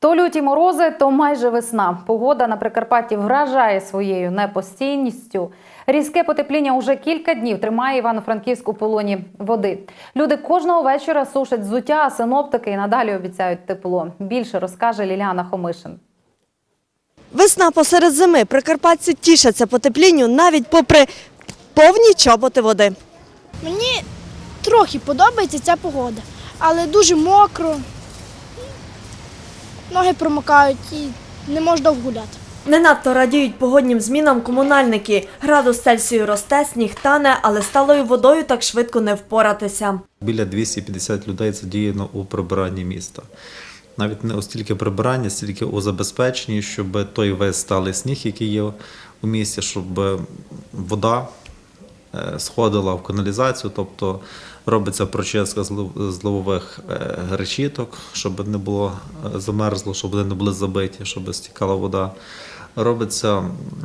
То люті морози, то майже весна. Погода на Прикарпатті вражає своєю непостійністю. Різке потепління уже кілька днів тримає Івано-Франківську полоні води. Люди кожного вечора сушать взуття, а синоптики і надалі обіцяють тепло. Більше розкаже Ліліана Хомишин. Весна посеред зими. Прикарпатці тішаться потеплінню навіть попри повні чоботи води. Мені трохи подобається ця погода, але дуже мокро. Ноги промокають і не можна довго гуляти. Не надто радіють погоднім змінам комунальники. Градус Цельсію росте, сніг тане, але сталою водою так швидко не впоратися. Біля 250 людей задіяно у прибиранні міста. Навіть не стільки прибирання, стільки у забезпеченні, щоб той весь сталий сніг, який є у місті, щоб вода е, сходила в каналізацію, тобто робиться прочистка зливових е, решіток, щоб не було е, замерзло, щоб вони не були забиті, щоб стікала вода. Робиться,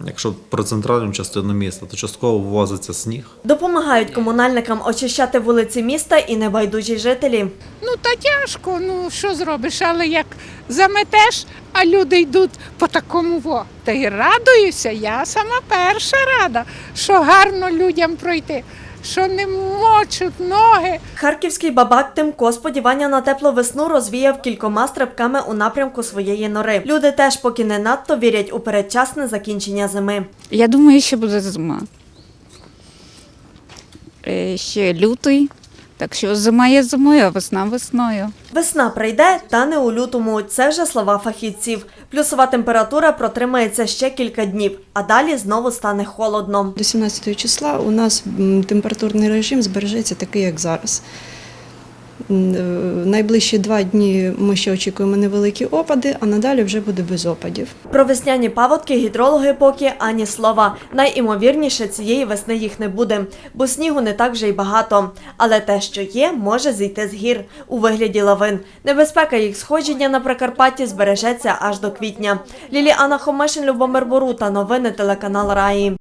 якщо про центральну частину міста, то частково ввозиться сніг. Допомагають комунальникам очищати вулиці міста і небайдужі жителі. Ну та тяжко, ну що зробиш, але як заметеш, а люди йдуть по такому во. Та й радуюся, я сама перша рада, що гарно людям пройти, що не мочуть ноги. Харківський бабак Тимко сподівання на теплу весну розвіяв кількома стрибками у напрямку своєї нори. Люди теж поки не надто вірять у передчасне закінчення зими. Я думаю, ще буде зима. Е, Ще лютий, так що зима є зимою, а весна весною. Весна прийде, та не у лютому. Це вже слова фахівців. Плюсова температура протримається ще кілька днів, а далі знову стане холодно. До 17 числа у нас температурний режим збережеться такий, як зараз. Е, Найближчі два дні ми ще очікуємо невеликі опади, а надалі вже буде без опадів. Про весняні паводки гідрологи поки ані слова. Найімовірніше цієї весни їх не буде, бо снігу не так вже й багато. Але те, що є, може зійти з гір у вигляді лавин. Небезпека їх сходження на Прикарпатті збережеться аж до квітня. Ліліана Хомешин, Любомир Борута. Новини телеканал Раї.